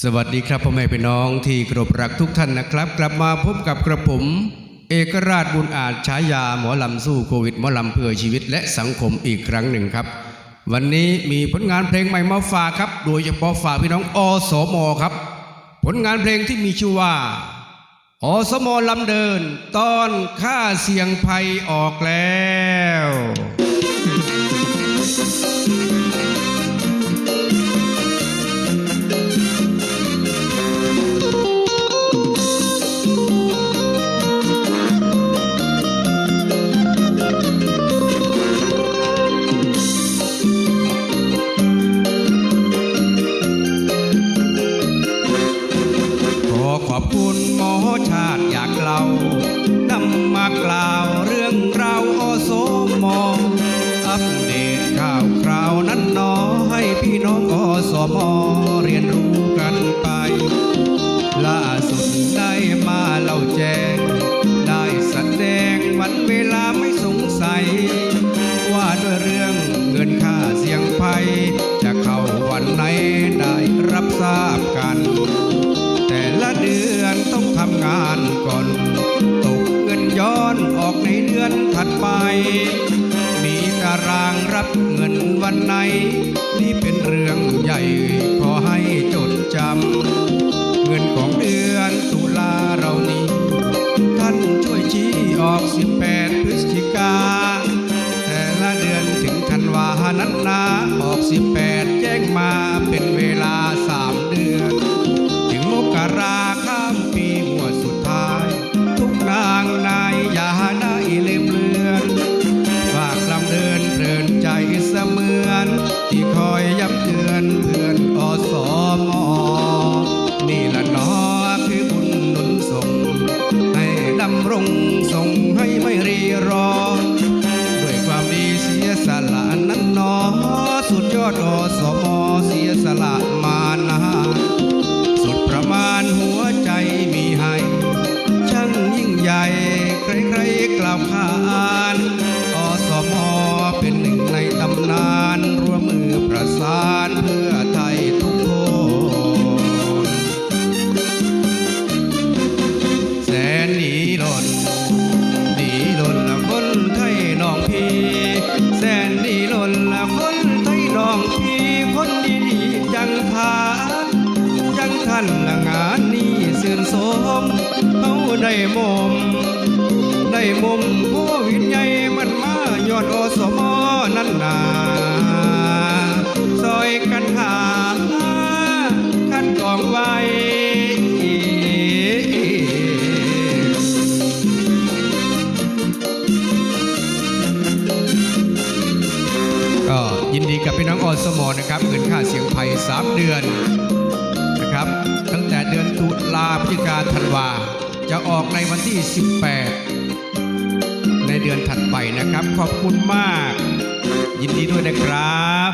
สวัสดีครับพ่อแม่พี่น้องที่กรบรักทุกท่านนะครับ กลับมาพบกับกระผม เอกราชบุญอาจฉายาหมอลำสู้โควิดหมอลำเพื่อชีวิตและสังคมอีกครั้งหนึ่งครับ วันนี้มีผลงานเพลงใหม่มาฝากครับ โดยเฉพาะฝากพี่น้องอสมครับ ผลงานเพลงที่มีชื่อว่าอสมลำเดินตอนค่าเสียงภัยออกแล้ว ชาติอยากเล่านำมากล่าวเรื่องราวอสมอัปเดตข่าวคราวนั้นนอให้พี่น้องอสมเรียนรู้กันไป ล่าสุดได้ารางรับเงินวันไหน นี่เป็นเรื่องใหญ่ขอให้จดจำเงินของ รงส่งให้ไม่รีรอ ด้วยความดีเสียสละนั้นนอ สุดยอดอสมเสียสละมานานสุดประมาณหัวใจมีให้ ช่างยิ่งใหญ่ ใครๆกล่าวขานอสมเป็นหนึ่งในตำนานร่วมมือประสานเพื่อ จังทันละงานนี้เสื่นสมเอาได้มุมได้มุมโควิดใหญ่มันมายอดอสมอนั่นนาซอยกันหาคันกองไว้ก็ยินดีกับพี่น้องอสมอนะครับเงินค่าเสียงภัย3เดือน ครับ ตั้งแต่เดือนตุลาพฤศจิกาธันวา จะออกในวันที่ 18 ในเดือนถัดไปนะครับ ขอบคุณมาก ยินดีด้วยนะครับ